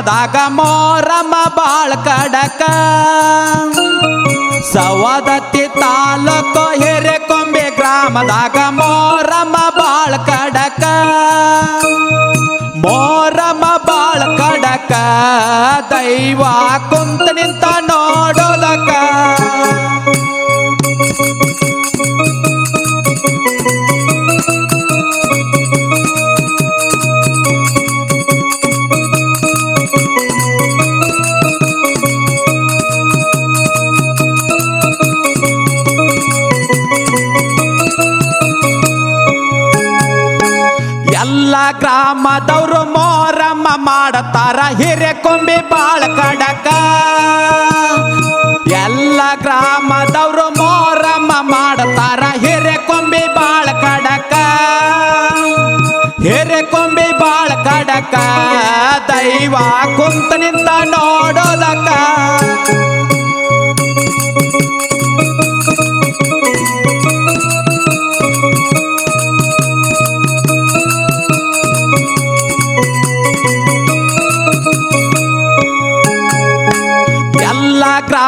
ಗ್ರಾಮದಾಗ ಮೋರಮ್ಮ ಬಾಳ ಕಡಕ. ಸವದತ್ತಿ ತಾಲೂಕು ಹಿರೇಕೊಂಬೆ ಗ್ರಾಮದಾಗ ಮೋರಮ್ಮ ಬಾಳ ಕಡಕ. ಮೋರಮ್ಮ ಬಾಳ ಕಡಕ. ದೈವ ಕುಂತ ನಿಂತ ನೋಡೋದಕ್ಕ ಗ್ರಾಮದವ್ರು ಮೋರಮ್ಮ ಮಾಡತಾರ ಹಿರೇಕೊಂಬಿ ಬಾಳ ಕಡಕ. ಎಲ್ಲ ಗ್ರಾಮದವರು ಮೋರಮ್ಮ ಮಾಡತಾರ ಹಿರೇಕೊಂಬಿ ಬಾಳ ಕಡಕ. ಹಿರೇಕೊಂಬಿ ಬಾಳ ಕಡಕ. ದೈವ ಕುಂತ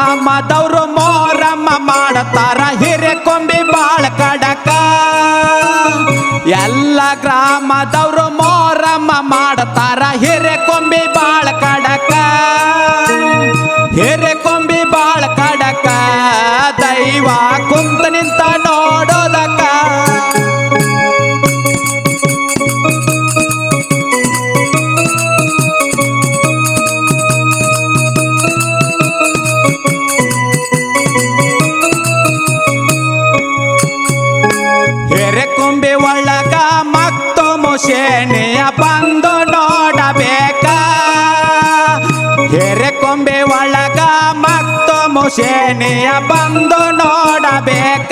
ಗ್ರಾಮದವ್ರು ಮೋರಮ್ಮ ಮಾಡತಾರ ಹಿರೇಕೊಂಬಿ ಬಾಳ ಕಡಕ ಎಲ್ಲ ಗ್ರಾಮದವ್ರು ಮೋರಮ್ಮ ಮಾಡತಾರ ಹಿರೇಕೊಂಬಿ ಹಿರೇಕೊಂಬಿ ಮತ್ತೊಮ್ಮು ಮತ್ತು ಮುಷೇಣಿಯ ಬಂದು ನೋಡಬೇಕ.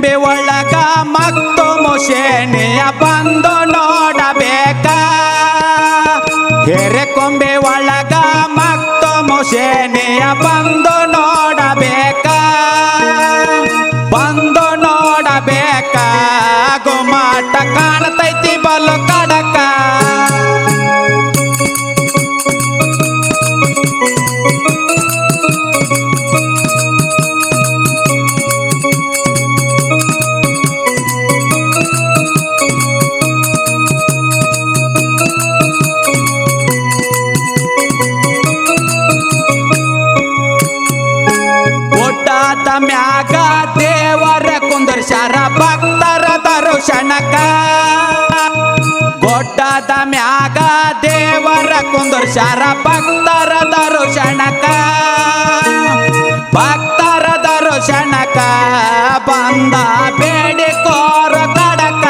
ಹಿರೇಕೊಂಬಿ ಒಳಗ ಮತ್ತು ಮುಷೇಣಿಯ ಬಂದು ನೋಡಬೇಕ. ಕೊಂಬೆ ಒಳಗ ಮತ್ತು ಮುಷೇಣಿಯ ಬಂದು ಗುಡ್ಡದ ಮ್ಯಾಗ ದೇವರ ಕುಂದರ್ಶಾರ ಭಕ್ತರ ದರ್ಶನಕ ಭಕ್ತರ ದರ್ಶನಕ ಬಂದ ಬೇಡಿಕೋರ ಕಡಕ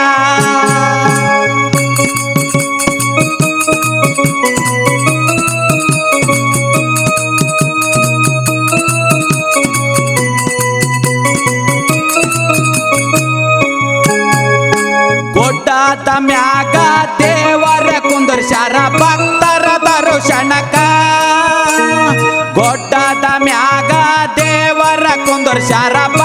ಗುಡ್ಡದ ದರ್ಶನಕ ಗೊಡ್ಡದ ಮ್ಯಾಗ ದೇವರ ಕುಂದರ್ಶಾರ ಭಕ್ತರ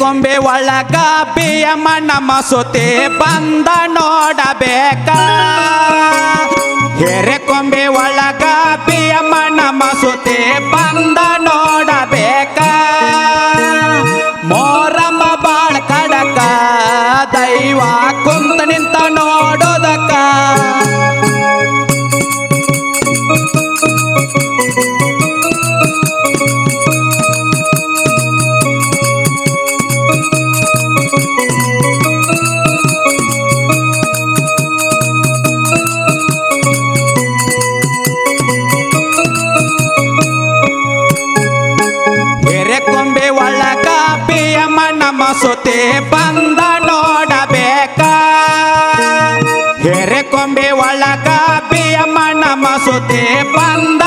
ಕೊಂಬೆ ಒಳಗ ಬಿಯಮ್ಮನ ಮಸೂತಿ ಬಂದ ನೋಡಬೇಕ. ಕೊಂಬೆ ಒಳಗ ಬಿಯಮ್ಮನ ಮಸೂತಿ ಬಂದ ನೋಡಬೇಕ. ಕೊಂಬೆ ಒಳಗ ಪಿಯಮ್ಮ ನಮ್ಮ ಸುತಿ ಬಂದ ನೋಡಬೇಕ. ಹೆರೆ ಕೊಂಬೆ ಒಳಗ ಪಿಯಮ್ಮ ನಮ್ಮ ಸುತಿ ಬಂದ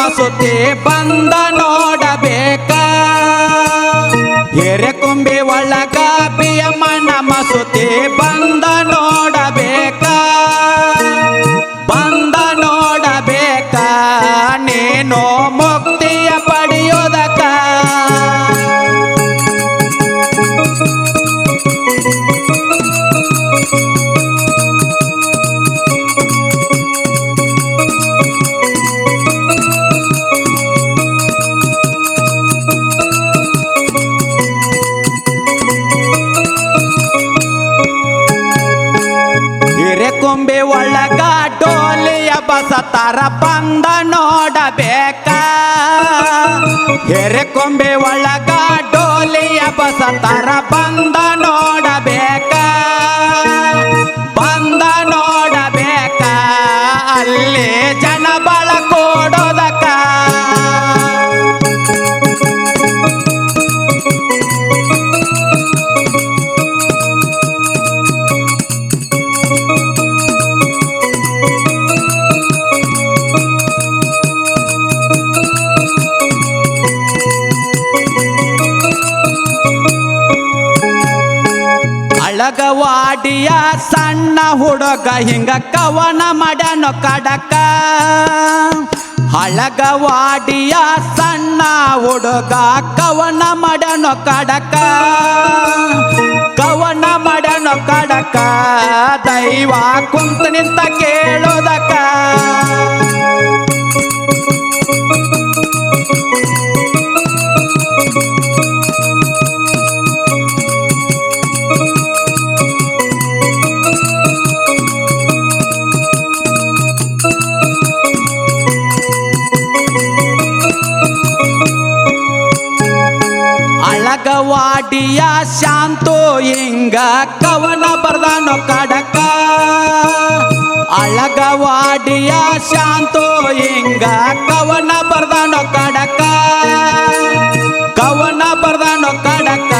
ಮಸುತೆ ಬಂದ ನೋಡಬೇಕ. ಎರೆಕೊಂಬೆ ಒಳಗ ನಮ್ಮ ಸುತ್ತಿ ಬಂದ ಬಸತಾರ ಬಂದ ನೋಡಬೇಕ. ಹಿರೆಕೊಂಬೆ ಒಳಗ ಡೋಲಿಯ ಬಸತಾರ ಬಂದ ಅಳಗವಾಡಿಯ ಸಣ್ಣ ಹುಡುಗ ಹಿಂಗ ಕವನ ಮಾಡ್ಯಾನೋ ಕಡಕ. ಹಳಗವಾಡಿಯ ಸಣ್ಣ ಹುಡುಗ ಕವನ ಮಾಡ್ಯಾನೋ ಕಡಕ. ಕವನ ಮಾಡ್ಯಾನೋ ಕಡಕ. ದೈವ ಕುಂತ ನಿಂತ ಕೇಳೋದಕ್ಕ. ಅಳಗವಾಡಿಯ ಶಾಂತೋ ಹಿಂಗ ಕವನ ಬರ್ದಾನೋ ಕಡಕ? ಅಳಗವಾಡಿಯ ಶಾಂತೋ ಹಿಂಗ ಕವನ ಬರ್ದಾನೋ ಕಡಕ? ಕವನ ಬರ್ದಾನೋ ಕಡಕ?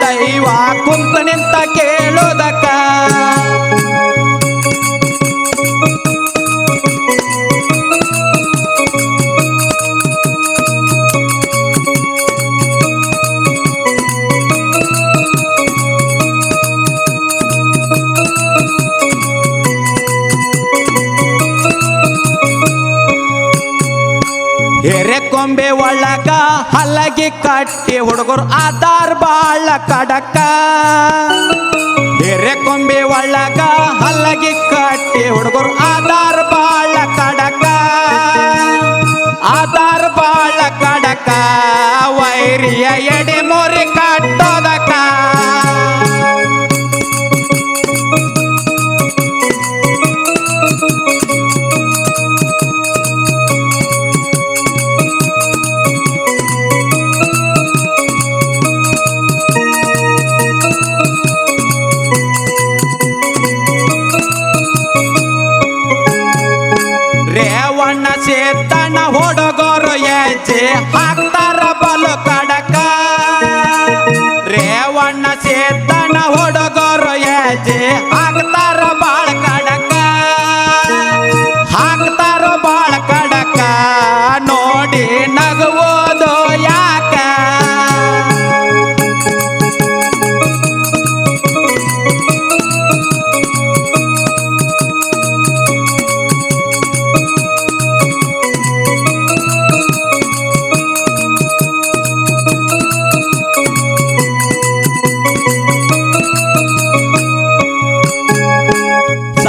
ದೈವ ಕುಂತ ನಿಂತ ಎರೆಕೊಂಬೆ ಒಳಗ ಹಲಗಿ ಕಟ್ಟಿ ಹುಡುಗರು ಆಧಾರ್ ಬಾಳ ಕಡಕ. ಕೊಂಬೆ ಒಳಗ ಹಲಗಿ ಕಟ್ಟಿ ಹುಡುಗರು ಆಧಾರ್ ಬಾಳ ಕಡಕ. ಆಧಾರ್ ಬಾಳ ಕಡಕ. ವೈರಿಯ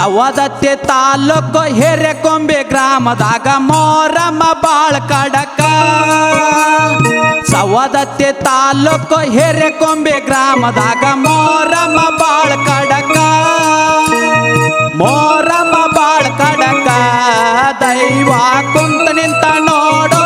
ಸವದತ್ತಿ ತಾಲೂಕು ಹಿರೆಕೊಂಬೆ ಗ್ರಾಮದಾಗ ಮೋರಮ್ಮ ಬಾಳ ಕಡಕ. ಸವದತ್ತಿ ತಾಲೂಕು ಹಿರೆಕೊಂಬೆ ಗ್ರಾಮದಾಗ ಮೋರಮ್ಮ ಬಾಳ ಕಡಕ. ಮೋರಮ್ಮ ಬಾಳ್ ಕಡಕ. ದೈವ ಕುಂತ ನಿಂತ ನೋಡೋದಕ್ಕ